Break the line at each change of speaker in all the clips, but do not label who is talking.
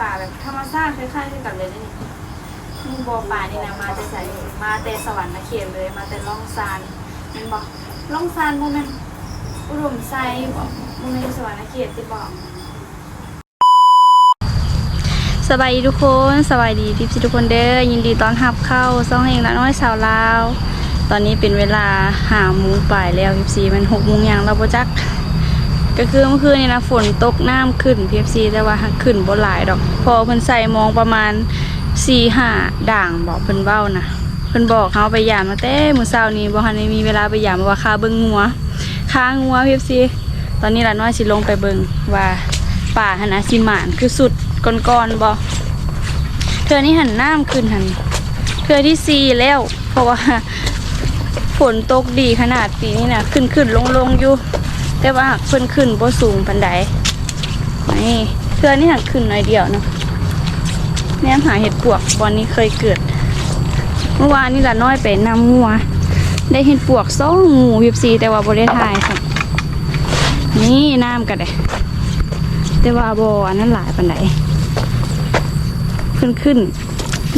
ป่าแบบธรรมชาติคล้ายๆกันเลยนี่มู่บ่อป่านี่นะมาแต่ใส่มาแต่สวรรค์เขตเลย มาแต่ล่องซานมันบอกล่องซานบ่แม่นอุดมไซบอกบ่แม่นสวรรค์เขตที่บอกสบายดีทุกคนสบายดีทิพย์ทุกคนเด้อยินดีต้อนรับเข้าซ่องเองละน้อยสาวลาว ตอนนี้เป็นเวลาหาโมงป่ายแล้วทิพซีมันหกโมงอย่างเราบ่จัก ก็คือเมื่อคืนนี่นะฝนตกน้ำขึ้นพีเอฟซีแต่ว่าหักขึ้นบ่หลายดอก พอเพิ่นใส่มองประมาณสี่ห้าด่างบอกเพิ่นเบ้านะเพิ่นบอกเขาไปยามมาแต่มื้อเช้านี้บ่ทันได้มีเวลาไปยามว่าคาเบิ่งงัวค่างัวพีเอฟซีตอนนี้หละน้อยสิลงไปเบิ่งว่าป่าหันนะสิหมานคือสุดก่อนๆบ่เทื่อนี้หันน้ำขึ้นหันเทื่อที่สี่แล้ว เพราะว่าฝนตกดีขนาดปีนี้นะขึ้นขึ้นลงลงอยู่ แต่ว่าเพิ่นขึ้นบ่สูงปันใดนี่เทื่อนี่หักขึ้นหน่อยเดียวเนาะแนมหาเห็ดปวกบอนนี้เคยเกิด เมื่อวานนี่ละน้อยไปนำงัว ได้เห็ดปวกสองงูพิบซีแต่ว่าบ่ได้ถ่ายครับนี่น้ำกันเลยแต่ว่าบ่อันนั้นหลายปันใดขึ้นขึ้น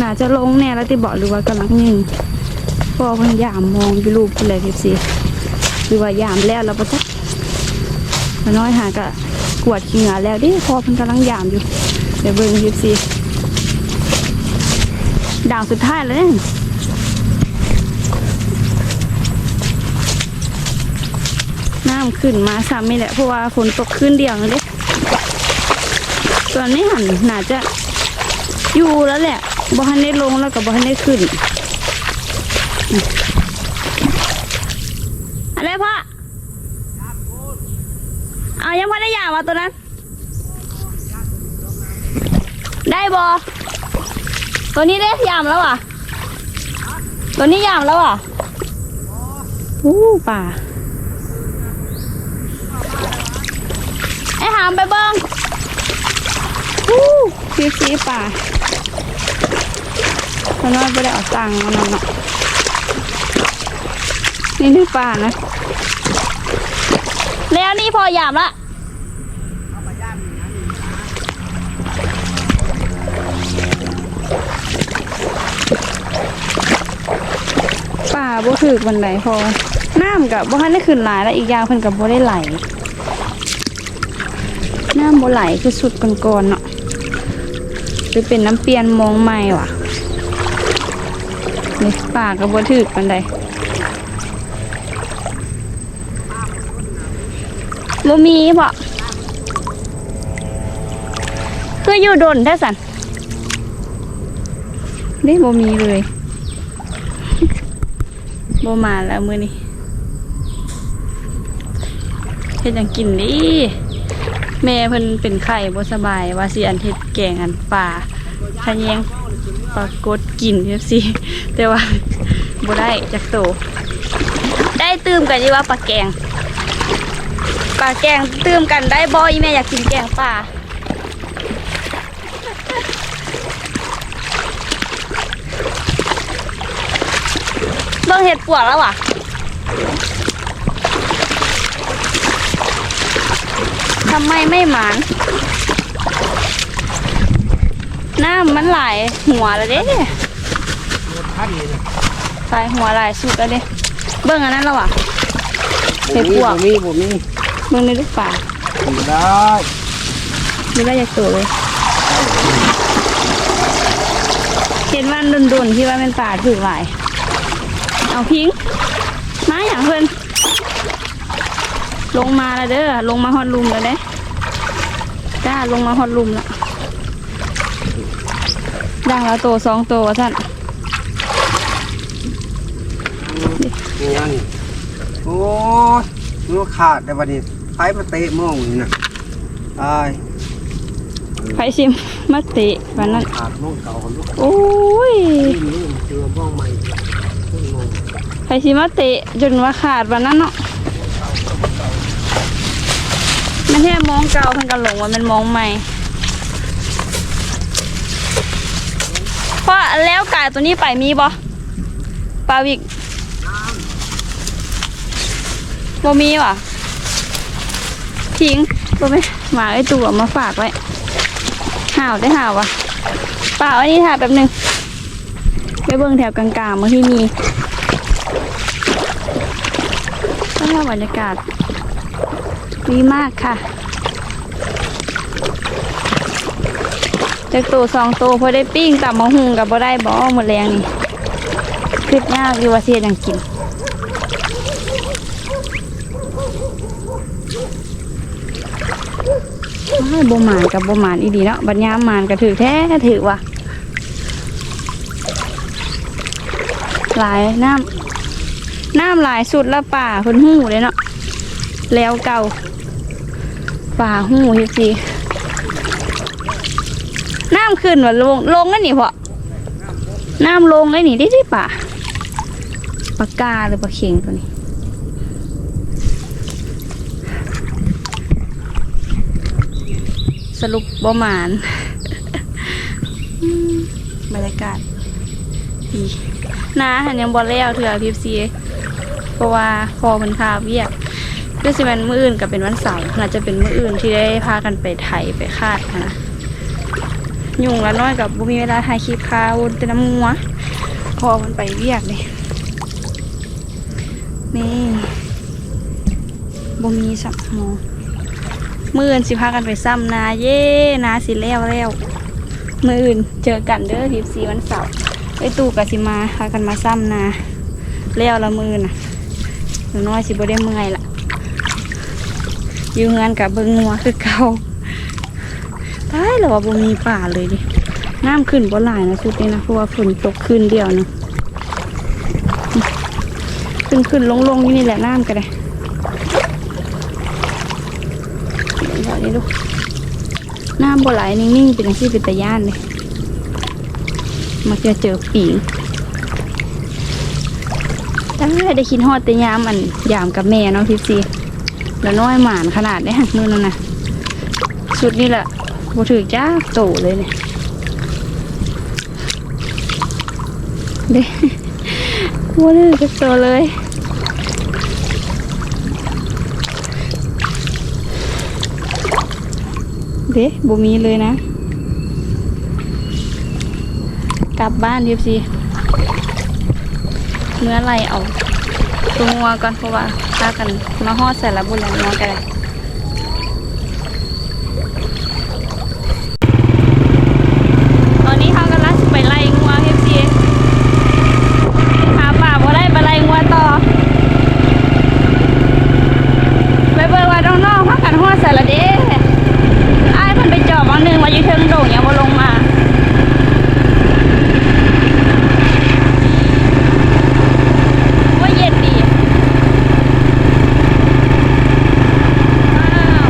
น่าจะลงแน่แล้วที่บอกหรือว่ากำลังยิงพอเพิ่นยามมองอยู่รูปเลยพิบซีหรือว่ายามแล้วเราบ่จั น้อยหากะกวดขี้เหงื่อแล้วดิพอมันกำลังยามอยู่ เดี๋ยวเบิ่งยิบซีด่างสุดท้ายแล้วเนี่ยน้ำขึ้นมาซ้ำไม่แหละเพราะว่าฝนตกขึ้นเดียวเด้ส่วนนี้หันน่าจะอยู่แล้วแหละบ่ทันได้ลงแล้วกับบ่ทันได้ขึ้นอะไรพ่อ เอายังไม่ได้ยามมาตัวนั้น ได้บอตัวนี้ได้ยามแล้วอะ ตัวนี้ยามแล้วอะอู้ป่าไอหามไปเบิ้งอู้ซีซีป่าตอนนั้นไม่ได้เอาตังค์มันเนาะนี่นี่ป่านะ แล้วนี่พอยามละ ป่าบ่ถือบันไดพอน้ำกับบ่ทันได้ขึ้นหลายแล้วอีกอย่างเพิ่นกับบ่ได้ไหลน้ำบ่ไหลคือสุดก่อนๆเนาะหรือเป็นน้ำเปลี่ยนมองใหม่ว่ะนี่ป่ากับบ่ถือบันไดบ่มีบ่คืออยู่ดนแท้สันนี่บ่มีเลย บ่มาแล้วมื้อนี้เฮ็ดหยังกินดิแม่เพิ่นเป็นไข้บ่สบายว่าสิอันเฮ็ดแกงอันปลาขะแยงปลากดกินเอฟซีแต่ว่าบ่ได้จักโต ได้ตื่มกันยู่ว่าปลาแกงปลาแกงตื้มกันได้บ่อีแม่อยากกินแกงป่า เบิ่งเห็ดปวกแล้วว่ะทำไมไม่หมานน้ำมันหลายหัวแล้วเด้
ท่านนี่นะ
หลายหัวหลายสุดแล้วเด้เบิ่งอันนั้นแล้วว่ะเห็ดปวก
บ่มีบ่มี
เบิ่งในลูกป่า
บ่ได้
ไม่ได้อยากตัวเลยเห็นว่าโดนๆที่ว่าเป็นป่าถือหลาย เอาพิงค์มาอย่างเพื่อนลงมาแล้วเด้อลงมาฮอดลุมแล้วเด้จ้าลงมาฮอดลุมแล้วดังแล้วโตสองโตวท่าน
นี่ยังนี่โอ้ยมันขาดแต่วันนี้ไปมาเตะหมองนี่นะตาย
ไฟชิมมาเตะวันนั้น
ขาดหมองเก่าคนลูก
โอ้ย
นี่มันเจอหมองใหม่เพิ่งมอง
ไฟชิมาเตะจนว่าขาดวันนั้นเนาะไม่ใช่มองเก่าเพิ่นกันหลงว่ามันมองใหม่เพราะแล้วกายตัวนี้ไปมีบ่ปลาวิกบ่มีว่ะทิ้งบ่ไม่หมาไอ้ตัวมาฝากไว้ห่าวได้ห่าวว่ะเปล่าอันนี้ถ่ายแป๊บหนึงไปเบิ่งแถวกลางๆเมื่อที่มี ก็บรรยากาศดีมากค่ะจากตัวสองตัวพอได้ปิ้งตับมะฮุงกับบ่ได้บ่หมดแรงนี่คิดยากอยู่ว่าเสียยังกินไม่บ่หมานกับบ่หมานอีดีเนาะบัญญามหมานก็ถือแท้ถือว่ะหลายน้ำ น้ำหลายสุดละป่าเพิ่นหูเลยเนาะแล้วเก่า ป่าหู้ทีสิน้ำขึ้นว่าลงลงแล้วนี่พอน้ำลงแล้วนี่ได้ที่ป่าปลากาหรือปลาเข็งตัวนี้สรุปบ่หมานบรรยากาศดีนาหันยังบ่แล้วเถื่อพิบซี เพราะว่าพอมันพาเวียกก็สิมันมืออื่นก็เป็นวันเสาร์น่าจะเป็นมืออื่นที่ได้พากันไปไถไปคาดนะยุ่งละน้อยกับบ่มีเวลาถ่ายคลิปค่ะวนแต่น้ำมัวพอมันไปเวียกเลยนี่บ่มีสักหมอมื่ออื่นสิพากันไปซ้ำนาเย่นาสิแล้วแล้วมื่ออื่นเจอกันเด้อทีสีวันเสาร์ไอตู่กับสิมาพากันมาซ้ำนาแล้วละมือน่ะ หนูน้อยสิบ่ได้เมื่อยละอยู่เงินกับเบิงงัวคือเก่าตายแล้วว่าบ่มีป่าเลยดิน้ำขึ้นบ่หลายนะสุดนี้นะเพราะว่าฝนตกขึ้นเดียวนึงขึ้นขึ้นลงลงอยู่นี่แหละน้ำก็ได้แบบนี้ลูกน้ำบ่ไหลนิ่งๆเป็นอาชีพเป็นตะย่านเลยมาเจอเจอปีง ได้ได้คิดฮอดแต่ยามอันยามกับแม่เนาะทิพซีแล้วน้อยหมานขนาดได้หักมือนั่นนะสุดนี่แหละบถือจ้าโตเลยเนี่ยเด้บ่ถือจักโตเลยเด้บ่มีเลยนะ กลับบ้านดิบสิ เมื่อไรเอาตัวงัวก่อนเพราะว่าพากันมาฮอดใส่ละบุญแล้วงัวกันเลยตอนนี้เขากำลังสิไปไล่งัวดิบสิหาป่าบ่ได้ไปไล่งัวต่อ ไปเบิ่งว่าน้องๆพากันฮอดใส่ละเด้ อ้ายเพิ่นไปจอบเอาหนึ่งมาอยู่เทิงโด่งยังบ่ลงมาว่าเย็นดีว้าว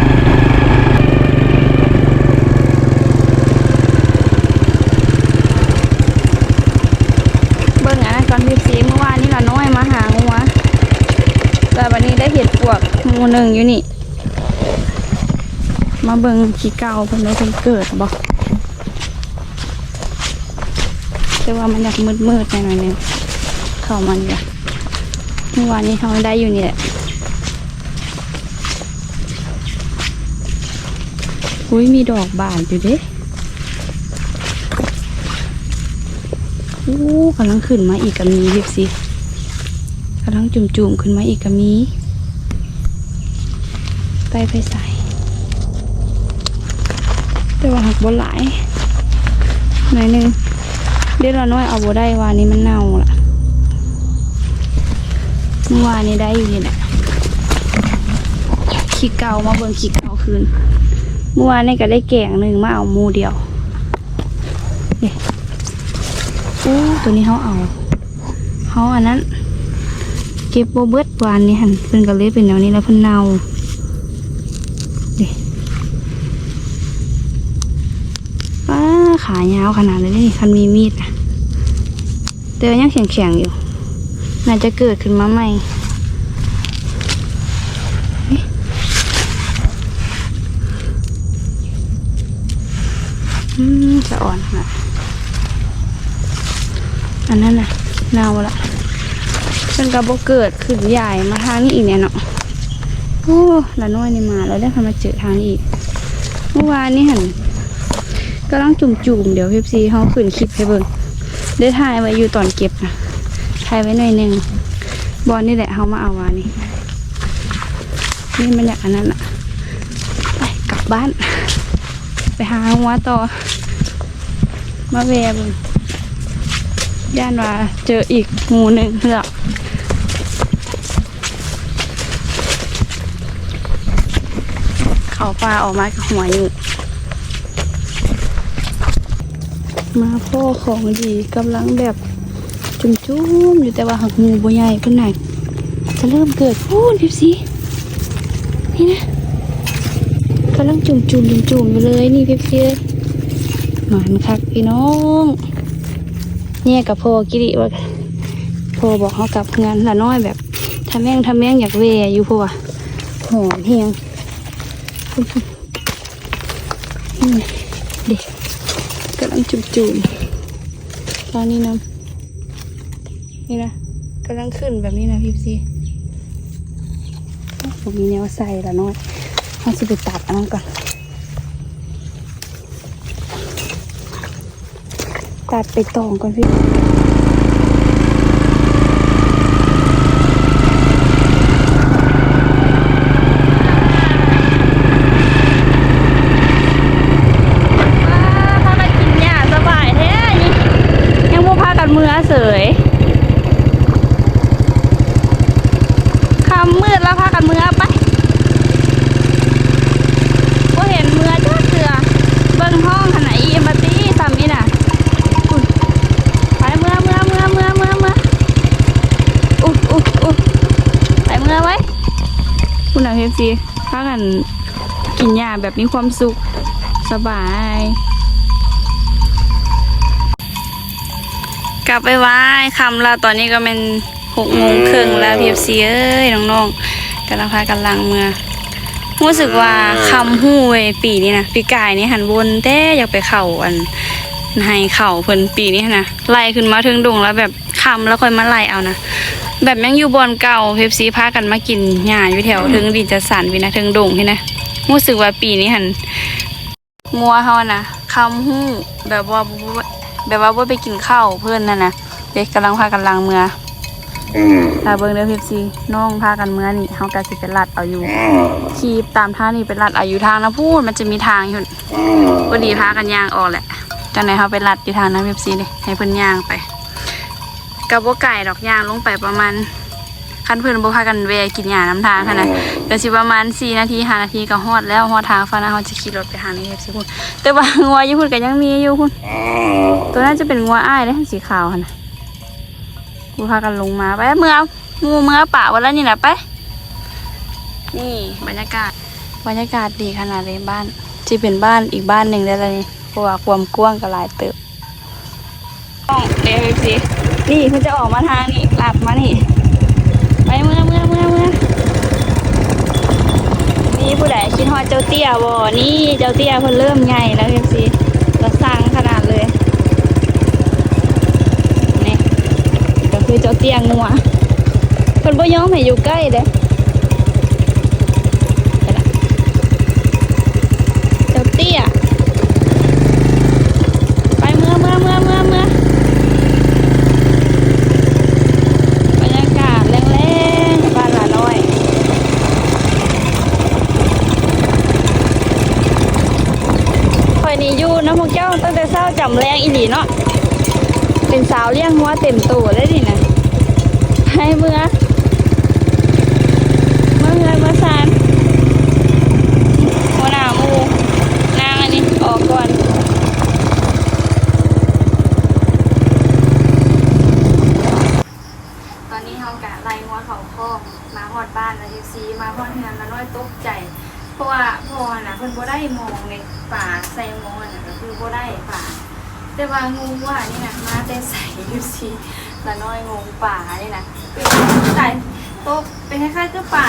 เบิ่งอันนั้นก่อนพี่ซีเมื่อวานนี้ละน้อยมาหางัวแต่วันนี้ได้เห็ดปวก หนึ่งอยู่นี่ มาเบิงขี้เก่าเพิ่นได้เพิ่นเกิดบ่แต่ว่ามันอยากมืดๆหน่อยนึงเข้ามันอยู่เมื่อวานนี้เขาได้อยู่นี่แหละอุ้ยมีดอกบานอยู่เด้โอ้กำลังขึ้นมาอีกก็มีพิบสิกำลังจุ่มๆขึ้นมาอีกก็มี ไปไปใส่แต่ว่าหักบนหลายหน่อยนึงเดี๋ยวเราน้อยเอาบได้วานนี้มันเน่าละเมื่อวานนี้ได้อยู่นี่แหละขี้เก่ามาเบิ่งขี้เก่าคืน เมื่อวานนี้ก็ได้แกงหนึ่งมาเอามูเดียวเนี่ยอู้ตัวนี้เขาเอาเขาอันนั้น เก็บโบเบิดวานนี้หันเพิ่นก็เลยเป็นแนวนี้แล้วเพิ่นเน่า ป้าขายาวขนาดเลยนี่คันมีมีดนะแต่ว่ายังแข็งๆอยู่ น่าจะเกิดขึ้นมาใหมอืมจะอ่อนนะอันนั้นน่ะเน่าละเป็นกระบอกเกิดขึ้นใหญ่มาทางนี้อีกเนี่ยเนาะ โอ้ละน้อยนี่มาแล้วได้ค่ะมาเจอทางอีก เมื่อวานนี่หันก็ต้องจุ่มๆ เดี๋ยวพีซีเขาขึ้นคลิปให้เบิ่งได้ถ่ายไว้อยู่ตอนเก็บนะถ่ายไว้หน่อยหนึ่งบอลนี่แหละเขามาเอาวานี่นี่มันอยากอันนั้นอะไปกลับบ้าน ไปหาหัวต่อ มาแวบย่านว่าเจออีกหมูหนึ่งเหือ เขาปลาออกมากับหัวอยู่ มาพ่อของดีกำลังแบบจุ่มๆอยู่แต่ว่าหักหมูบใหญ่เพิ่นไหนจะเริ่มเกิดพูนพิบซีนี่นะกำลังจุ่มๆจุ่มจุ่มๆอยู่เลยนี่พิบซีเลยหมานคักพี่น้อง เนี่ยกับพ่อกิริว่าพ่อบอกเขากลับงานละน้อยแบบทำแม่งทำแม่งอยากเวอยู่เพราะว่าหอมเฮียง เด็กกำลังจุ่มๆตอนนี้นะนี่นะกำลังขึ้นแบบนี้นะพี่ซีผมมีแนวใส่ละน้อยเราจะไปตัดอันนั้นก่อน ตัดไปตองก่อนพี่ากันกินหญ้าสบายแท้ยังยังบ่พากันมือเสยคำมืดแล้วพากันมือไปก็เห็นมือจ้าเสือเบิ่งห้องขนาดอีมาตีซ้ำนี่น่ะอุ๊ยไปเมื่อเมื่อเมื่อเมื่อเมื่อเมื่ออุ๊ยอุ๊ยอุ๊ยไปเมื่อไว้ คุณอาเอฟซีพากันกินหญ้าแบบมีความสุขสบาย กลับไปไหว้คำแล้วตอนนี้ก็เป็นหกโมงครึ่งแล้วพีเอฟซีเอ้ยน้องๆกำลังพากันลังเมือรู้สึกว่าคำหู้เว้ยปีนี้นะปีกายนี่หันวนแต่อยากไปเข่าอันให้เข่าเพิ่นปีนี้นะไล่ขึ้นมาถึงดงแล้วแบบคำแล้วค่อยมาไล่เอานะ แบบยังอยู่บอนเก่าเพปซีพากันมากินหญ้าอยู่แถวถึงดินจะสันวินะถึงดงที่นะรู้สึกว่าปีนี้หันงัวเฮานะคำหู้แบบว่าบ่แบบว่าบ่ไปกินข้าวเพื่อนนั่นนะเด็กกำลังพากันล้างเมือตาเบิ่งเด้อพีซีน้องพากันเมือนี่เฮากะสิไปลัดเอาอยู่ขี่ตามทางนี่ไปลัดเอาอยู่ทางนะพูดมันจะมีทางอยู่พอดีพากันย่างออกแหละจังไหนเฮาไปลัดอยู่ทางนั้นพีซีนี่ให้เพิ่นย่างไป กับบ่ไก่ดอกย่างลงไปประมาณคันเพิ่นบ่พากันแวะกินหญ้าน้ำทางค่ะนะก็สิประมาณ4นาที5นาทีก็ฮอดแล้วฮอดทางฟ้านะเฮาจะขี่รถไปหาในเอฟซีพุ่นแต่ว่างัวอยู่พุ่นก็ยังมีอยู่พุ่นตัวนั้นจะเป็นงัวอ้ายเด้สีขาวหั่นน่ะกูพากันลงมาไปเมื่องูเมื่อป่าวันแล้วนี่น่ะไป นี่บรรยากาศบรรยากาศดีขนาดเลยบ้าน ที่เป็นบ้านอีกบ้านหนึ่งได้เลยนี่เพราะว่าความกว้างก็หลายเติบต้องเอฟซี นี่มันจะออกมาทางนี่หลับมานี่ ไปเมื่อเมื่อเมื่อเมื่อนี่ผู้ใดคิดฮอดเจ้าเตี้ยบ่นี่เจ้าเตี้ยเพิ่นเริ่มใหญ่แล้วเห็นสิก็สร้างขนาดเลยนี่ก็คือเจ้าเตี้ยงัวเพิ่นบ่ยอมให้อยู่ใกล้เด้ไปละเจ้าเตี้ยไปเมื่อเมื่อเมื่อเมื่อเมื่อบรรยากาศแรงๆบ้านหลาน้อย ข่อยนี่อยู่น้ำพวกเจ้าตั้งแต่เช้าจำแรงอีหลีเนาะ เป็นสาวเลี้ยงหัวเต็มตัวได้ดินะให้เมื่อเมื่อเงินเมื่อซานหัวหน้าหมูนางอันนี้ออกก่อน ตอนนี้เฮากะไล่หัวเขาคอกมาฮอดบ้านแล้วซีมาฮอดเฮือนแล้วน้อยตกใจ เพราะว่าพ่อน่ะเพิ่นบ่ได้มองในป่าใส่หมองน่ะก็คือบ่ได้ป่า แต่ ว่างูว่านี่นะมาแต่ใส่ยู่สิละน้อยงูป่านี่น่ะคือใส่โต๊ะเป็นคล้ายๆกับป่า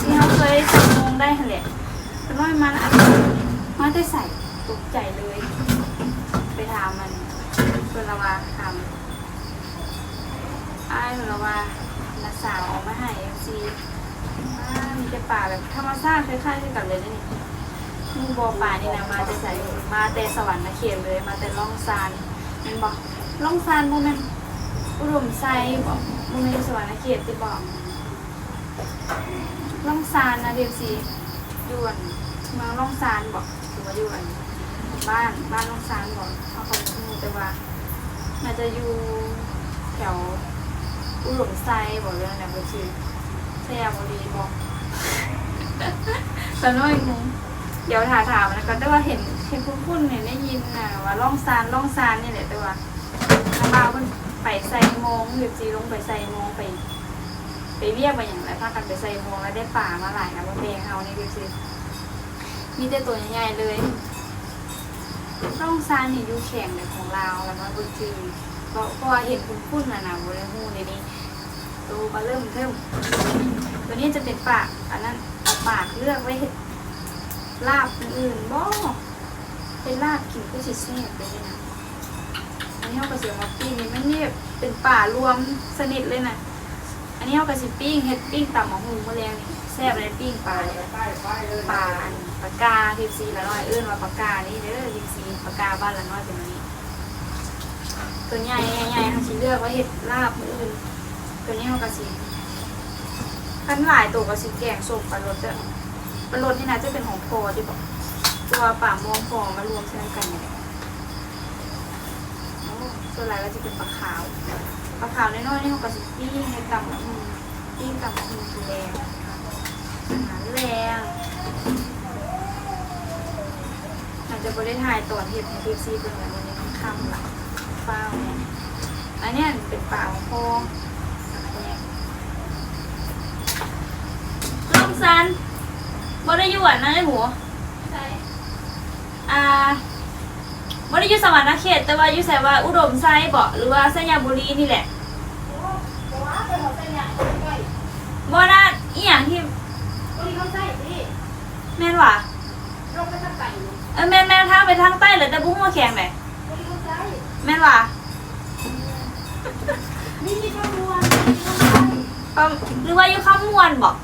ที่เขาเคยใส่มองได้หั่นแหละละน้อยมาละมาแต่ใส่ตกใจเลย ไปถามมันเพิ่นละว่าถามอ้เพิ่นละว่าน้าสาวเอามาให้ FC อ่ามีแต่ป่าแบบธรรมชาติคล้ายๆกันเลยนี่ มู่บ่อป่านี่นะมาแต่ใส่มาแต่สวรรค์เขตเลย มาแต่ล่องซานม่นบ่ล่องซานบ่แม่นอุดมไซบ่บ่แม่นสวรรค์เขตที่บอกล่องซานนะเดี๋ยวสิอยู่อั่นเมืองล่องซานบ่ถือว่าอยู่อั่นบ้านบ้านล่องซานบ่เอาของมูแต่ว่าน่าจะอยู่แถวอุดมไซบอกเรื่องอะไรบางทีสยามบุรีบอกแต่น้อยงง เดี๋ยวถามถามนะก็แต่ว่าเห็นเห็นคุ้นๆเนี่ยได้ยินนะว่าล่องซานล่องซานนี่แหละแต่ว่าน้าบ่าวมันไปใส่โมงหรือจีลงไปใส่โมงไป ไปเรียกมาอย่างไรพากันไปใส่โมงแล้วได้ป่ามาหลายนะว่าเพลงเฮานี่คือสิมีแต่ตัวใหญ่ๆเลยร่องซานนี่อยู่แข่งในของเราแล้วมันบุจือเพราะเพราะว่าเห็นคุณพุ่นน่ะนะบริหูในนี้ตัวมาเริ่มเริ่มตัวนี้จะเป็นปากอันนั้นเอาปากเลือกไว้ ลาบอื่นบ่เป็นลาบกินก็สิแซ่บเลยนะอันนี้เขาก็เสียมาปิ้งนี่มันนี่แบบเป็นป่ารวมสนิทเลยนะอันนี้เขาก็สิปิ้งเห็ดปิ้งตำหมกหูมะแรงนี่แซ่บเลยปิ้งปลาเนี่ยปลาอันปากาทิพซีละน้อยเอื้นว่าปากานี่เด้อทิพซีปากาบ้านละน้อยเป็นอันนี้ตัวใหญ่ใหญ่ๆเขาสิเลือกว่าเห็ดลาบอื่นตัวนี้เขาก็สิขั้นหลายตัวก็สิแกงส้มปลารสเด้อ ปลารสนี่นะจะเป็นของพอที่บอกตัวป่ามวงพอมารวมใช้กันเนี่ยโอ้ส่วนหลายก็จะเป็นปลาขาวปลาขาวน้อยๆนี่เขาก็สิปิ้งในตำบักหุ่งปิ้งตำบักหุ่งกินแรงอาหารแรงอาจจะบริถ่ายตอนเห็ดในทีซีเป็นแบบนี้ค่อนข้างหลักเฝ้าเนี่ยอันนี้เป็นป่าของโพงเนี่ยลมซัน บริยุทธ์นะไอ้หมูอ่าบริยุทธ์สวรรค์เขต แต่ว่าอยู่ใส่ว่าอุดมไซบ่หรือว่าสัญญาบุรีนี่แหละบ่น่าอีหยังที่แม่นว่ะเออแม่นแม่นทางไปทางใต้เลยแต่บุ้งมาแข่งไหนแม่นว่ะปะหรือว่าอยู่ข้ามมวนบอก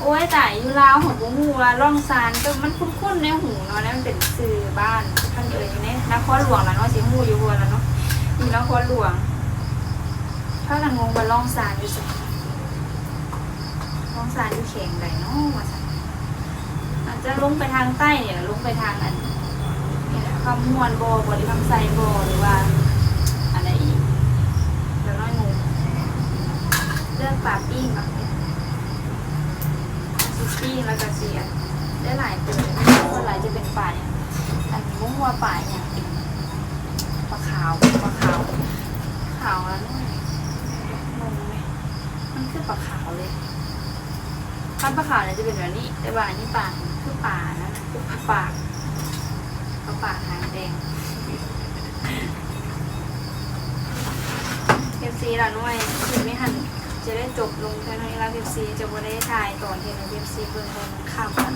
โอ้ยแต่ยูลาวของบุ้งหูว่าร่องซานก็มันคุ้นๆในหูเนาะนั่นมันเป็นสื่อบ้านท่านเอ่ยอยู่ในนครหลวงแล้วเนาะสิหูอยู่หัวแล้วเนาะอยู่นครหลวงถ้ากันงงว่าร่องซานอยู่สิร่องซานอยู่เข่งใดเนาะว่าสันอาจจะลงไปทางใต้เนี่ยลงไปทางอันนี่แหละคำมวนโบบริคำไซโบหรือว่าอะไรอีกแล้วน้อยงูเลือกปลาปิ้งแบบนี้ซิ ปิ้งแล้วก็เสียได้หลายตัวเลยส่วนหลายจะเป็นปลาเนี่ยอันนี้มุ้งวัวปลาเนี่ยปลาขาวปลาขาวขาวแล้วนี่งงไหมมันคือปลาขาวเลยข้าปลาขาวเนี่ยจะเป็นแบบนี้แต่ว่าอันนี้ปากคือป่านะคือปากปากเขาปากหางแดงเอฟซีละน่วยถึงไม่หัน จะได้จบลงแค่นี้แล้วเอฟซีจะไม่ได้ถ่ายต่อเห็นเอฟซีเบิ่งตอนข้ามกัน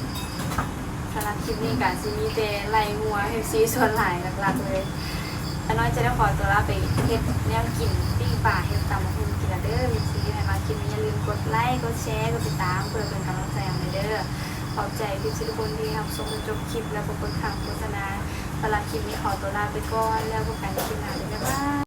สำหรับคลิปนี้การซีมีแต่ไล่หัวเอฟซีส่วนหลายหลักๆเลยอันน้อยจะได้ขอตัวลาไปเฮ็ดแนวกินปิ้งป่าเฮ็ดตำมะฮุ่งกินละเด้อเอฟซีนะคะคลิปนี้อย่าลืมกดไลค์กดแชร์กดติดตามเพื่อเป็นกำลังใจให้เด้อขอบใจพี่ทุกคนที่รับชมจนจบคลิปและขอบคุณคำโฆษณาสำหรับคลิปนี้ขอตัวลาไปก่อนแล้วพบกันในคลิปหน้าเลยบ๊ายบาย